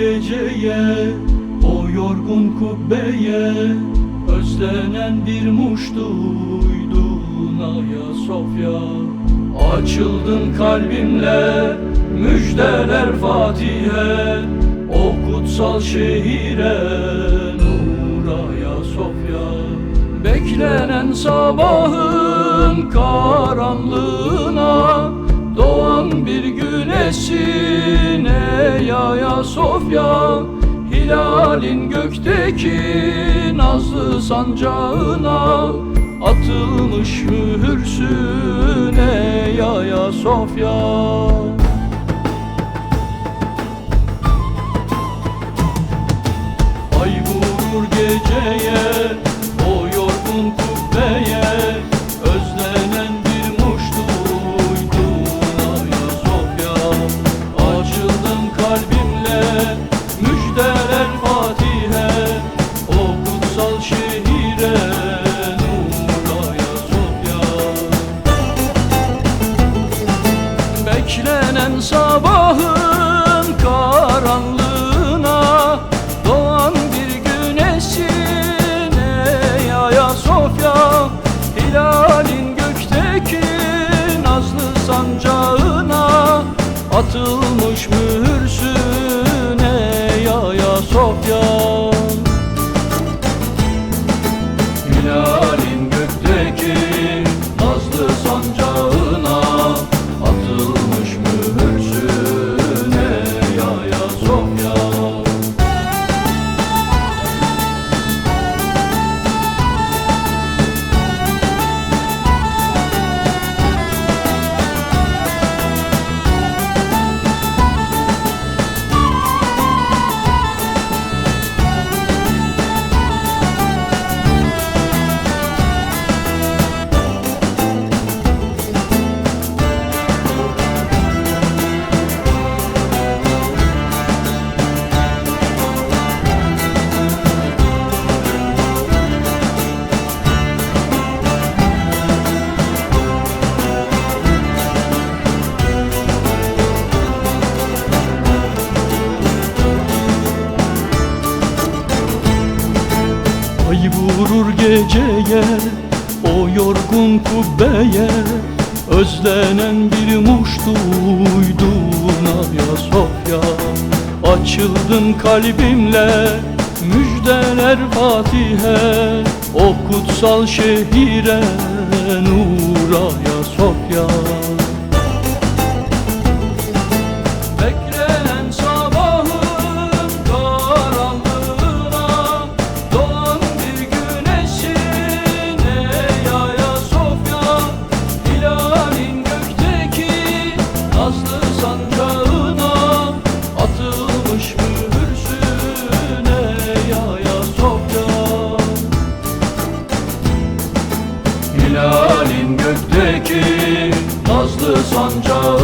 geceye O yorgun kubbeye Özlenen bir muş duydun Ayasofya. Açıldın kalbimle Müjdeler Fatih'e O kutsal şehire Nur Ayasofya. Beklenen sabahın karanlığına Doğan bir güneşin ey Ayasofya Hilalin gökteki nazlı sancağına Atılmış mühürsün ey Ayasofya Beklenen sabahın karanlığına Doğan bir güneşin ey Ayasofya Hilalin gökteki nazlı sancağına Atılmış geceye O yorgun kubbeye Özlenen bir muş duydun Ayasofya. Açıldın kalbimle Müjdeler Fatih'e O kutsal şehire Nur Ayasofya Hilalin gökteki nazlı sancağına